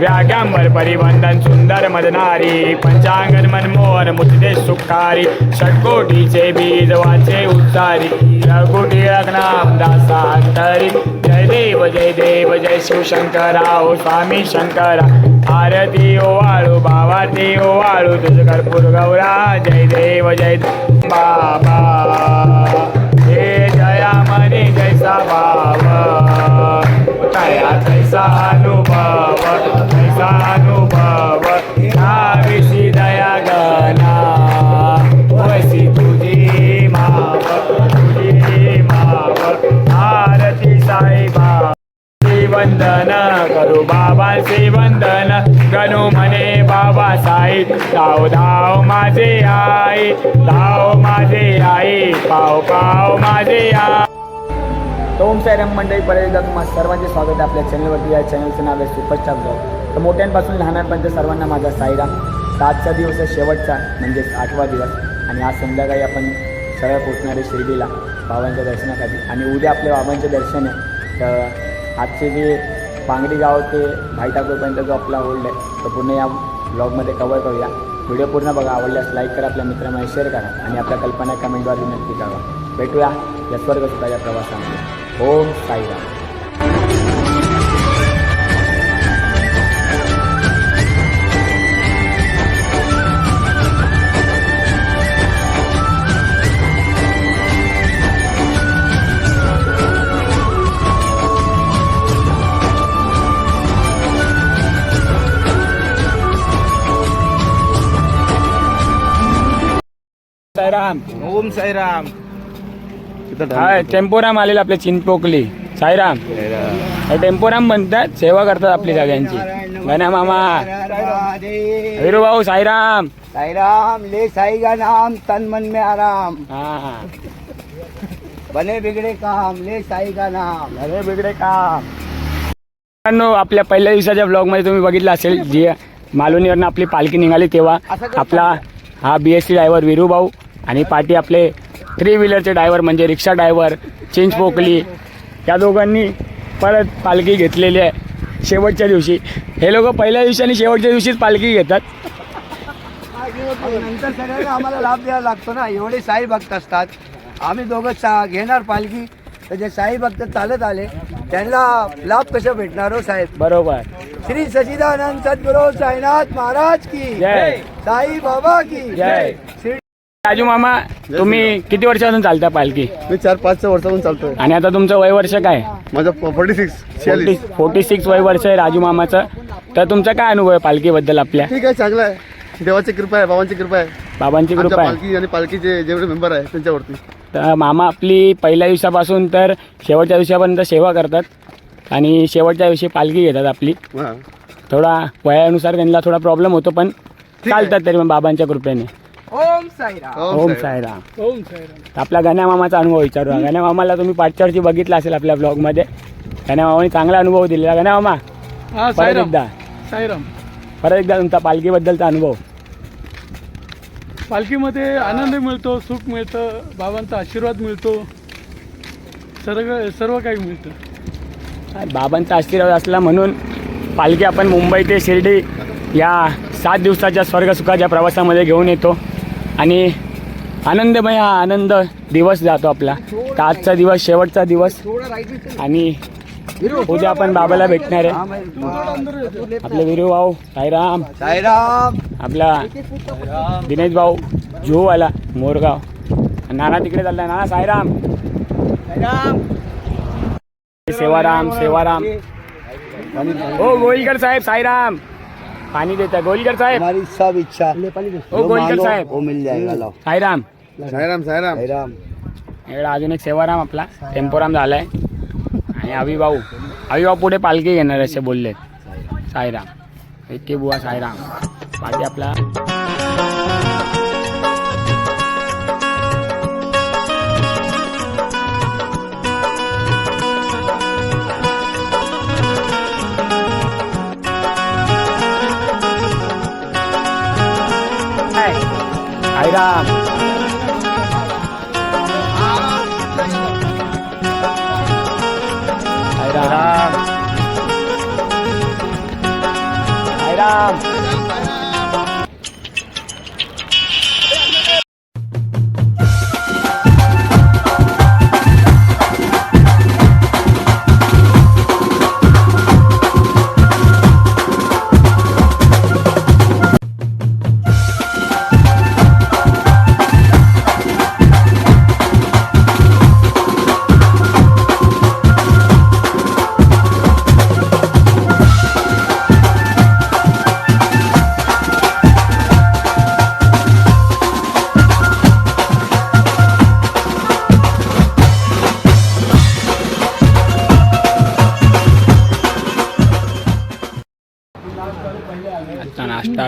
व्याग्यांवर परिवंदन सुंदर मदनारी पंचांगन मनमोहन मुद्दे सुखारी षटकोटीचे बीज वाचे उच्चारी रघुटी नाम दासांतरी जय देव जय देव जय शिवशंकरा ओ स्वामी शंकरा आरती ओ वाळू बाबा ते ओ वाळू तुझ कर्पूर गौरा जय देव जय बाबा हे जया मने जैसा बाबा तया तैसा अनुभव। तैसा अनुभव नाविषी दया गना वसी तुझी माव तुझी माव। आरती साई बाबा वंदन करू बाबांचे वंदन गणू म्हणे बाबा साई। धाव धाव माझे आई धाव माझे आई पाव पाव माझे आई। ओम साईराम मंडळी परत एकदा सर्वांचे स्वागत आहे आपल्या चॅनलवरती. या चॅनलचं नाव आहे सुपरस्टार ब्लॉग. तर मोठ्यांपासून लहानांपर्यंत सर्वांना माझा साईराम. तर आजचा दिवस आहे शेवटचा म्हणजेच आठवा दिवस. आणि आज संध्याकाळी आपण सरळ पोचणारे शिर्डीला बाबांच्या दर्शनासाठी. आणि उद्या आपल्या बाबांचे दर्शन आहे तर आजचे जे पांगडी गाव ते भाई ठाकूरपर्यंत जो आपला होल्ड आहे तो पूर्ण या ब्लॉगमध्ये कवर करूया. व्हिडिओ पूर्ण बघा आवडल्यास लाईक करा आपल्या मित्रांमध्ये शेअर करा. आणि आपल्या कल्पना कमेंटद्वारे नक्की करा भेटूया या स्वर्ग या प्रवासामध्ये. ओम साईराम साईराम ओम साईराम हाय टेम्पोराम आलेला आपल्या चिंचपोकली. साईराम. हे टेम्पोराम म्हणतात सेवा करतात आपली सगळ्यांची. गण्या मामा. विरू भाऊ साईराम. साईराम ले साई का नाम तन मन में आराम. हा बने बिगड़े काम ले साई का नाम. अरे बिगडे काम. मित्रांनो आपल्या पहिल्या दिवसाच्या ब्लॉगमध्ये तुम्ही बघितलं असेल जी मालवणीवरनं आपली पालखी निघाली तेव्हा आपला हा B S C driver Viru भाऊ आणि पाठी आपले थ्री व्हीलरचे ड्रायव्हर म्हणजे रिक्षा ड्रायव्हर चिंच पोकली या दोघांनी परत पालखी घेतलेली आहे शेवटच्या दिवशी. हे लोक पहिल्या दिवशी आणि शेवटच्या दिवशीच पालखी घेतात. नंतर सगळ्यांना आम्हाला लाभ द्यायला लागतो ना. एवढे साई भक्त असतात. आम्ही दोघं सा घेणार पालखी. तर जे साई भक्त चालत आले त्यांना लाभ कसं भेटणार हो साहेब? बरोबर. श्री सचिदानंद सद्गुरू साईनाथ महाराज की. जय. साई बाबा की. जय. श्री राजू मामा तुम्ही किती वर्षापासून चालता पालखी? मी चार पाच वर्षापासून चालतोय. आणि आता तुमचं वय वर्ष काय? माझं फोर्टी सिक्स फोर्टी सिक्स वय वर्ष आहे राजू मामाचं. तर तुमचा काय अनुभव आहे पालखीबद्दल आपल्या? ठीक आहे चांगलं आहे. देवाची कृपा आहे बाबांची कृपा आहे. बाबांची कृपा आहे. पालखी आणि पालखीचे जेवढे मेंबर आहे त्यांच्यावरती. तर मामा आपली पहिल्या दिवसापासून तर शेवटच्या दिवसापर्यंत सेवा करतात. आणि शेवटच्या दिवशी पालखी घेतात आपली. थोडा वयानुसार त्यांना थोडा प्रॉब्लेम होतो पण. चालतात तरी पण बाबांच्या कृपेने. ओम साईराम. ओम साईराम. ओम साईराम. आपला गण्या मामाचा अनुभव विचारू गण्या मामाला तुम्ही पाठच्या वर्षी बघितला असेल आपल्या ब्लॉगमध्ये गण्या मामाने चांगला अनुभव दिलेला. गण्या मामा हा परत साईराम. एकदा. साईराम. परत एकदा तुमचा पालखीबद्दलचा अनुभव. पालखीमध्ये आनंद मिळतो सुख मिळतं बाबांचा आशीर्वाद मिळतो. सर्व सर्व काही मिळतं. बाबांचा आशीर्वाद असला म्हणून पालखी आपण मुंबई ते शिर्डी या सात दिवसाच्या स्वर्गसुखाच्या प्रवासामध्ये घेऊन येतो. आणि आनंदमय हा आनंद दिवस जातो आपला. तर आजचा दिवस शेवटचा दिवस. आणि उद्या आपण बाबाला भेटणार आहे. आपले विरू भाऊ साईराम. साईराम. आपला दिनेश भाऊ जुहूवाला मोरगाव. आणि नाना तिकडे चाललाय. नाना साईराम. सेवाराम सेवाराम. हो गोलकर साहेब साईराम. पाणी देता गोलकर साहेब. हमारी सब इच्छा। हो गोलकर साहेब. वो मिल जाएगा लो साईराम. साईराम साईराम. साईराम। इकडे अजून एक सेवाराम आपला. टेम्पोराम झालाय. आणि अभिभाऊ. अभिभाऊ पुढे पालखी घेणार असे बोलले. साईराम. इतके बुवा साईराम. पाठी आपला साईराम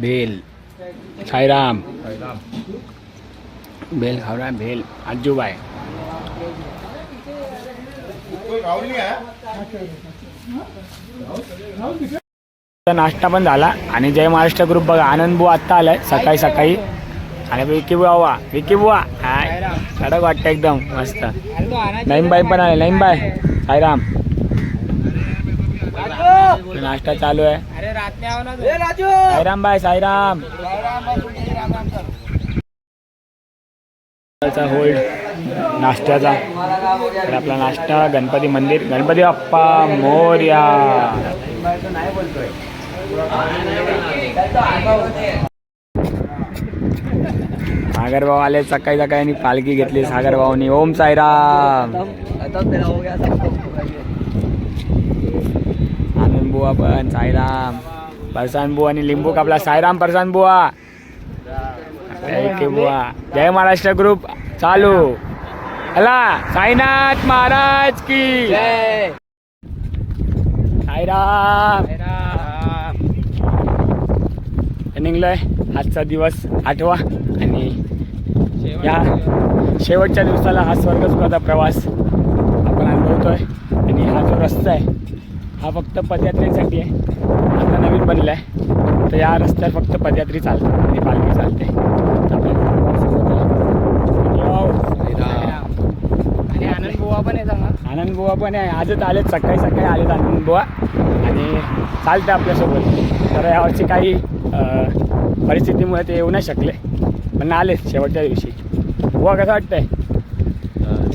भेल साईराम भेल है भेल आजूबाई नाश्ता पण झाला आणि जय महाराष्ट्र ग्रुप बघा आनंद बुवा आत्ता आलाय सकाळी सकाळी. आणि विकी बुवा वा विकी बुवा हाय. कडक वाटतं एकदम मस्त. नाईम बाई पण आले नाईम बाय साईराम नाश्ता चालू आहे. साईराम बाय साईराम. होल्ड नाश्त्याचा. तर आपला नाश्ता गणपती मंदिर गणपती बाप्पा मोर्या. सागरभाऊ आले सकाळी सकाळी आणि पालखी घेतली सागरभाऊनी ओम साईराम आनंद बुवा पण साईराम. परसान बुवा आणि लिंबू कापला. साईराम परसान बुवा जय बुवा जय महाराष्ट्र ग्रुप चालू. हला साईनाथ महाराज की. साईराम. निघलोय. आजचा दिवस आठवा आणि या शेवटच्या दिवसाला हा स्वर्गसुखाचा प्रवास आपण अनुभवतोय. आणि हा जो रस्ता आहे हा फक्त पदयात्रेसाठी आहे. आता नवीन बनला आहे. तर या रस्त्यावर फक्त पदयात्री चालतात आणि पालखी चालते. आणि आनंद बुवा पण येतात आनंद बुवा पण आहे. आजच आलेत. सकाळी सकाळी आलेत आनंद बुवा आणि चालते आपल्यासोबत. तर यावरची काही परिस्थितीमुळे ते येऊ नाही शकले. पण आले शेवटच्या दिवशी. बुवा कसं वाटतंय?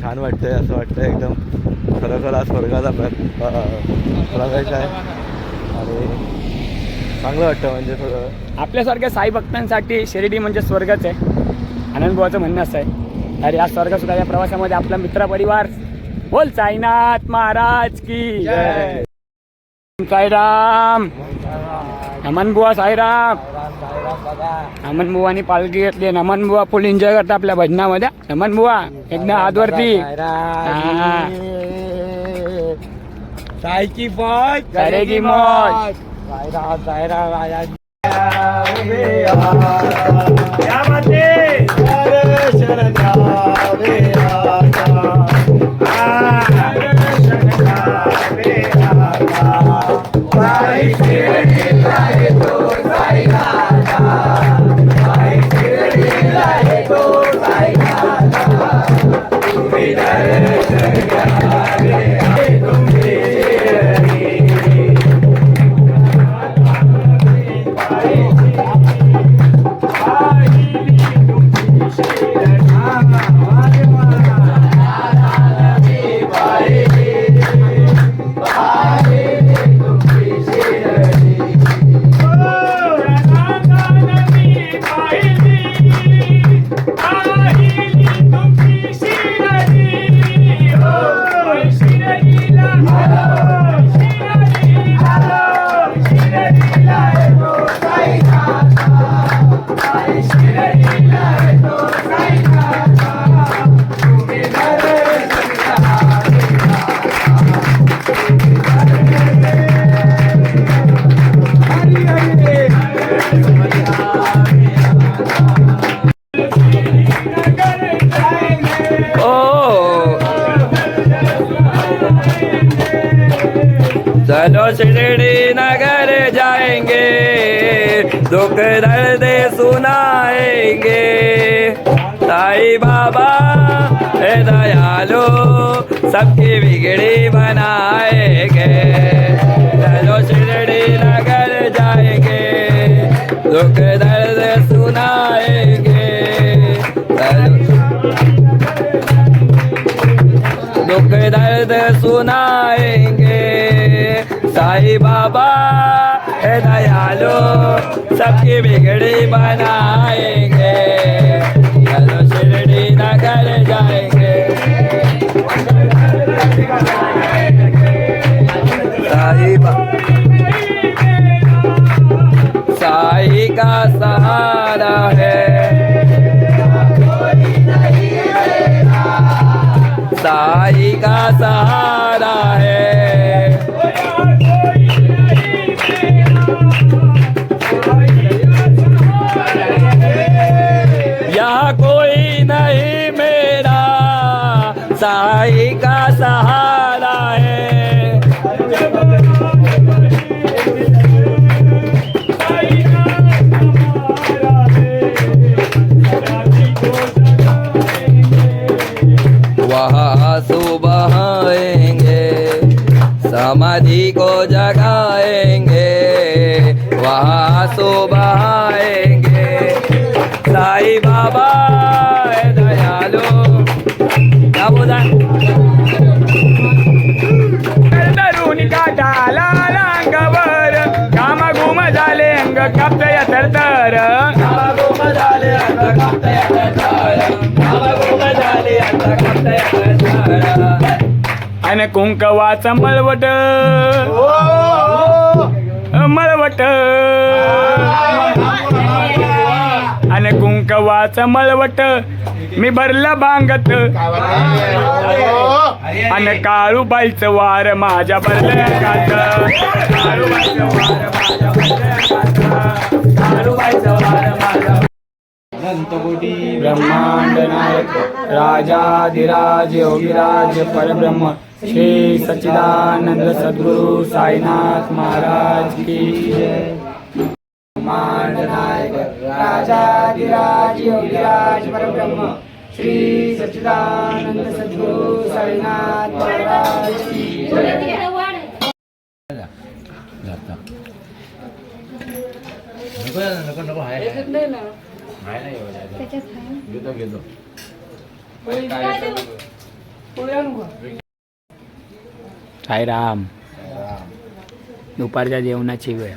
छान वाटतंय असं वाटतंय एकदम. खरोखर हा स्वर्गाचा प्रवेश आहे. आणि चांगलं वाटतं म्हणजे थोडं. आपल्यासारख्या साई भक्तांसाठी शिर्डी म्हणजे स्वर्गच आहे. आनंद बुवाचं म्हणणं असं आहे. तर या स्वर्गसुखाच्या प्रवासामध्ये आपला मित्रपरिवार बोल साईनाथ महाराज की जय. साईराम. नमन बुवा साईराम. नमन बुवानी पालखी घेतली नमन बुवा फुल एन्जॉय करता आपल्या भजनामध्ये. नमन बुवा एकदम हातवरती हा. सायची बॉय करेगी मौज चलो दुख दर्द सुनाएँगे। साई बाबा, है दयालु, सबकी बिगड़ी बनाएँगे चलो शिरडी नगर जाएँगे। दुख दर्द सुनाएँगे। दुख दर्द सुनाएँगे। साई बाबा है दयालु सबकी बिगड़ी बनाएंगे। चलो शिरडी नगर जाएंगे। आणि कुंकवाचा मळवट मळवट आणि कुंकवाचा मळवट मी भरला बांगत आणि काळूबाईचं वार माझ्या भरल्या अंगात वार माझ्या भरल्या अंगात. ब्रह्मांड नायक राजाधिराज योगिराज परब्रह्म. श्री सच्चिदानंद सद्गुरु साईनाथ महाराज की नायक राजाधिराज योगीराज परब्रह्म। श्री सच्चिदानंद सद्गुरु साईनाथ महाराज की जय। साईराम. दुपारच्या जेवणाची वेळ.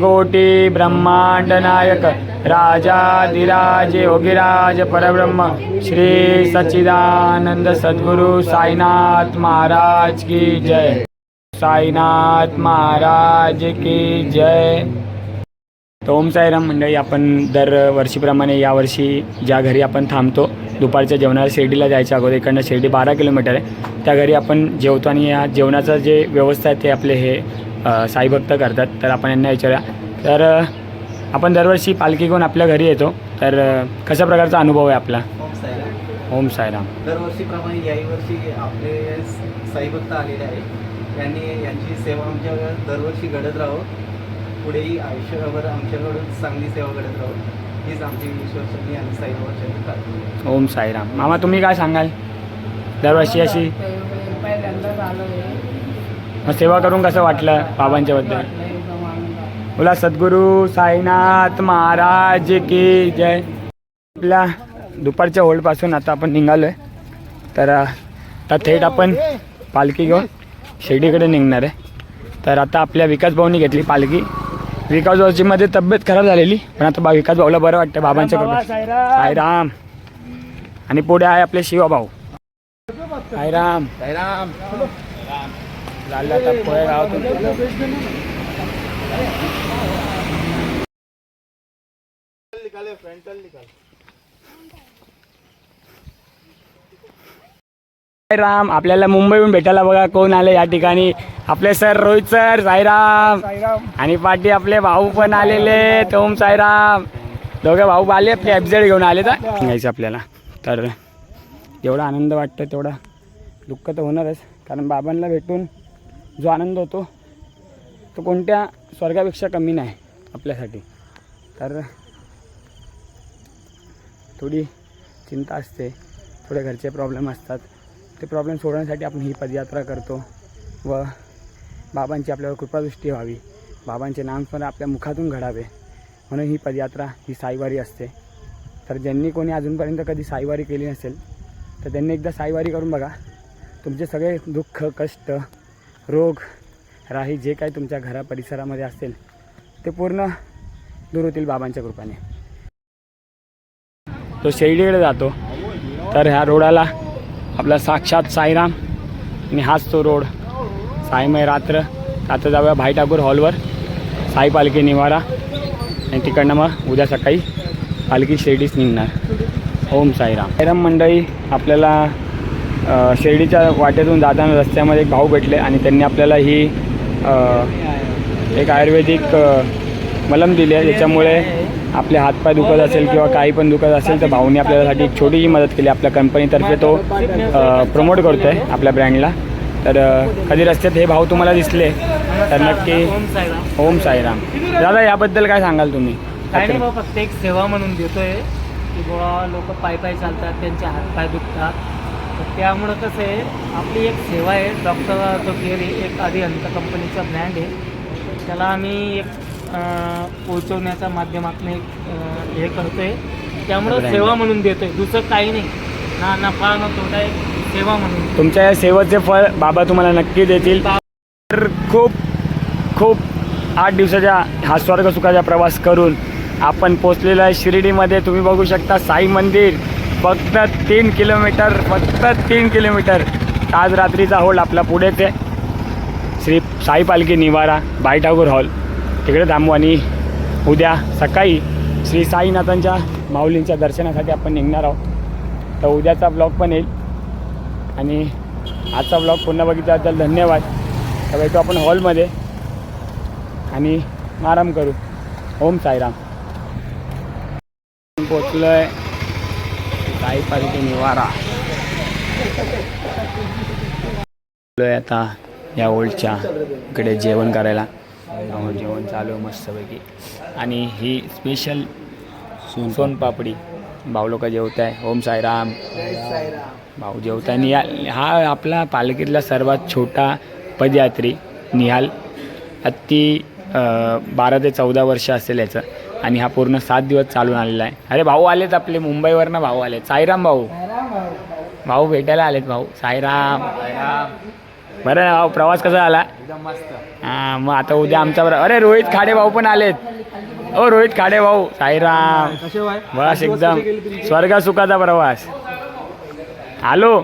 कोटी ब्रह्मांड नायक राजाधिराज योगीराज परब्रह्म श्री सच्चिदानंद सद्गुरु साईनाथ महाराज की जय. साईनाथ महाराज की जय. तर ओम साईराम मंडळी आपण दरवर्षीप्रमाणे यावर्षी ज्या घरी आपण थांबतो दुपारच्या जेवणाला शिर्डीला जायच्या अगोदर इकडनं शिर्डी बारा किलोमीटर आहे. त्या घरी आपण जेवतो आणि या जेवणाचं जे व्यवस्था आहे ते आपले हे साईभक्त करतात. तर आपण यांना विचारूया. तर आपण दरवर्षी पालखी घेऊन आपल्या घरी येतो. तर कशा प्रकारचा अनुभव आहे आपला? ओम साईराम. दरवर्षीप्रमाणे याही वर्षी आपले साईभक्त आलेले आहे यांनी यांची सेवा आमच्या दरवर्षी घडत राहो. पुढेही आयुष्यभर आमच्याकडून चांगली सेवा घडत राहो. हीच आमची आणि साईबाबाच्या प्रार्थना ओम साईराम. मामा तुम्ही काय सांगाल? दरवर्षी अशी पहिल्यांदाच आलो मग सेवा करून कसं वाटलं बाबांच्याबद्दल? बद्दल बोला सद्गुरू साईनाथ महाराज की जय. आपल्या दुपारच्या होल्डपासून आता आपण निघालो आहे तर अ, आता थेट आपण पालखी घेऊन शिर्डीकडे निघणार आहे. तर आता आपल्या विकास भाऊनी घेतली पालखी. विकास भाऊची मध्ये तब्येत खराब झालेली पण आता बा विकास भाऊला बरं वाटतं बाबांच्या कृपेत. साईराम. आणि पुढे आहे आपले शिवभाऊ साईराम. साईराम. झालं आता पुढे गावातून राम. आपल्याला मुंबईहून भेटायला बघा कोण आले या ठिकाणी. आपले सर रोहित सर साईराम. आणि पाठी आपले भाऊ पण आलेले ओम साईराम. दोघे भाऊ आले आपले एफजेड घेऊन आले तर. सांगायचं आपल्याला. तर एवढा आनंद वाटतो तेवढा दुःख तर होणारच. कारण बाबांना भेटून जो आनंद होतो तो कोणत्या स्वर्गापेक्षा कमी नाही आपल्यासाठी. तर थोडी चिंता असते. थोडे घरचे प्रॉब्लेम असतात. ते प्रॉब्लेम सोडवण्यासाठी आपण ही पदयात्रा करतो व बाबांची आपल्यावर कृपादृष्टी व्हावी. बाबांचे नामस्मरण आपल्या मुखातून घडावे. म्हणून ही पदयात्रा ही साईवारी असते. तर ज्यांनी कोणी अजूनपर्यंत कधी साईवारी केली नसेल तर त्यांनी एकदा साईवारी करून बघा. तुमचे सगळे दुःख कष्ट रोग राही जे काही तुमच्या घरा परिसरामध्ये असेल ते पूर्ण दूर होतील बाबांच्या कृपाने. तो शेळडीकडे जातो. तर ह्या रोडाला आपला साक्षात साईराम. आणि हाच तो रोड. साईमय रात्र. आता जाऊया भाई ठाकूर हॉलवर. साई पालखी निवारा. आणि तिकडनं मग उद्या सकाळी पालखी शिर्डीच निघणार. ओम साईराम. साईराम मंडळी आपल्याला शिर्डीच्या वाटेतून जाताना रस्त्यामध्ये एक भाऊ भेटले आणि त्यांनी आपल्याला ही एक आयुर्वेदिक मलम दिली आहे. ज्याच्यामुळे आपले हातपाय दुखत असेल किंवा काही पण दुखत असेल तर भाऊनी आपल्यासाठी एक छोटीशी मदत केली. आपल्या कंपनीतर्फे तो प्रमोट करतो आहे आपल्या ब्रँडला तर कधी रस्त्यात हे भाऊ तुम्हाला दिसले तर नक्की ओम साईराम. ओम साईराम दादा याबद्दल काय सांगाल तुम्ही? काय नाही बाबा फक्त एक सेवा म्हणून देतोय की बाबा लोक पाय पाय चालतात त्यांचे हातपाय दुखतात. तर त्यामुळं कसं आहे आपली एक सेवा आहे डॉक्टर तो केअर एक अरिहंत कंपनीचा ब्रँड आहे. त्याला आम्ही एक पोहोचवण्याच्या माध्यमातून हे करतोय. त्यामुळं. सेवा म्हणून देतोय. दुसरं काही नाही. ना नफा ना तोटा एक सेवा म्हणून. तुमच्या या सेवेचे फळ बाबा तुम्हाला नक्की देतील. तर खूप खूप आठ दिवसाच्या हा स्वर्ग सुखाचा प्रवास करून आपण पोचलेलो आहे शिर्डीमध्ये. तुम्ही बघू शकता साई मंदिर फक्त तीन किलोमीटर फक्त तीन किलोमीटर. आज रात्रीचा होल्ड आपला पुढेच आहे. श्री साई पालखी निवारा ठाकूर हॉल. तिकडे थांबू आणि उद्या सकाळी श्री साईनाथांच्या माऊलींच्या दर्शनासाठी आपण निघणार आहोत. तर उद्याचा ब्लॉग पण येईल. आणि आजचा ब्लॉग पुन्हा बघितल्याबद्दल धन्यवाद. तर भेटू आपण हॉलमध्ये आणि आराम करू. ओम साईराम. पोचलो आहे साई पालखी निवारा आता या ओल्डच्या इकडे जेवण करायला. त्यामुळे जेवण चालू आहे मस्तपैकी. आणि ही स्पेशल सोनपापडी. भाऊ लोक जेवत आहे. ओम साईराम. भाऊ जेवत आहे. निहाल हा आपला पालखीतला सर्वात छोटा पदयात्री निहाल. अति बारा ते चौदा वर्ष असेल याचं. आणि हा पूर्ण सात दिवस चालून आलेला आहे. अरे भाऊ आलेत आपले. मुंबईवरनं भाऊ आले साईराम भाऊ. भाऊ. भेटायला आलेत भाऊ. साईराम. बरं भाऊ प्रवास कसा झाला? हां मग आता उद्या आमचा बरं अरे रोहित खाडे भाऊ पण आलेत. ओ रोहित खाडे भाऊ साईराम बस एकदम. स्वर्ग सुखाचा प्रवास. आलो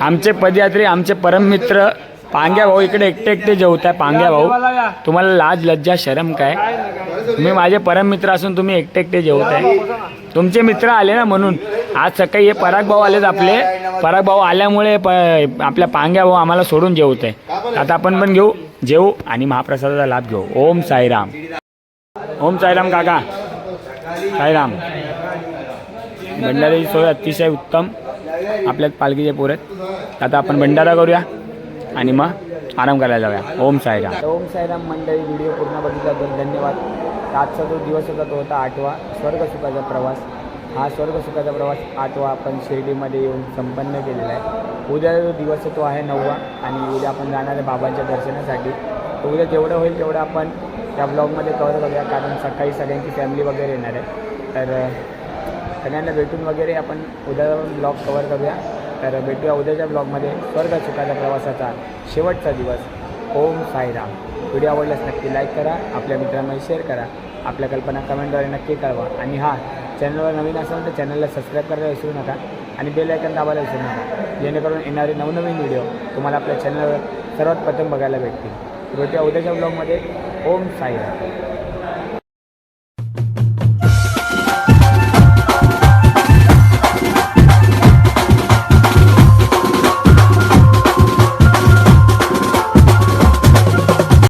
आमचे पदयात्री आमचे परममित्र पांग्या भाऊ इकडे एकटे एकटे जेवताय पांग्या भाऊ. तुम्हाला लाज लज्जा शरम काय? तुम्ही माझे परममित्र असून तुम्ही एकटे एकटे जेवताय. तुमचे मित्र आले ना म्हणून. आज सकाळी हे पराग भाऊ आलेत आपले. पराग भाऊ आल्यामुळे प आपल्या पांग्या भाऊ आम्हाला सोडून जेवत आहे. आता आपण पण घेऊ जेवू आणि महाप्रसादाचा लाभ घेऊ. ओम साईराम. ओम साईराम काका. साईराम. भंडाऱ्याची सोय अतिशय उत्तम. आपल्यात पालखीचे पोर आहेत. आता आपण भंडारा करूया आणि मग आराम करायला जाऊया. ओम साईराम. ओम साईराम मंडळी व्हिडिओ पूर्ण बघितल्याबद्दल धन्यवाद. आजचा जो दिवस होता तो होता आठवा. स्वर्गसुखाचा प्रवास. हा स्वर्गसुखाचा प्रवास आठवा आपण शिर्डीमध्ये येऊन संपन्न केलेला आहे. उद्या जो दिवस आहे तो आहे नववा आणि उद्या आपण जाणार आहे बाबांच्या दर्शनासाठी. तर उद्या जेवढं होईल तेवढं आपण त्या ब्लॉगमध्ये कवर करूया कारण सकाळी सगळ्यांची फॅमिली वगैरे येणार आहे. तर सगळ्यांना भेटून वगैरे आपण उद्या ब्लॉग कवर करूया. तर भेटूया उद्याच्या ब्लॉगमध्ये स्वर्ग सुखाच्या प्रवासाचा शेवटचा दिवस. ओम साईराम. व्हिडिओ आवडल्यास नक्की लाईक करा आपल्या मित्रांमध्ये शेअर करा. आपल्या कल्पना कमेंटद्वारे नक्की कळवा. आणि हा चॅनलवर नवीन असाल तर चॅनलला सबस्क्राईब करायला विसरू नका आणि बेल आयकन दाबायला विसरू नका. जेणेकरून येणारे नवनवीन व्हिडिओ तुम्हाला आपल्या चॅनलवर सर्वात प्रथम बघायला भेटतील. भेटूया उद्याच्या ब्लॉगमध्ये ओम साईराम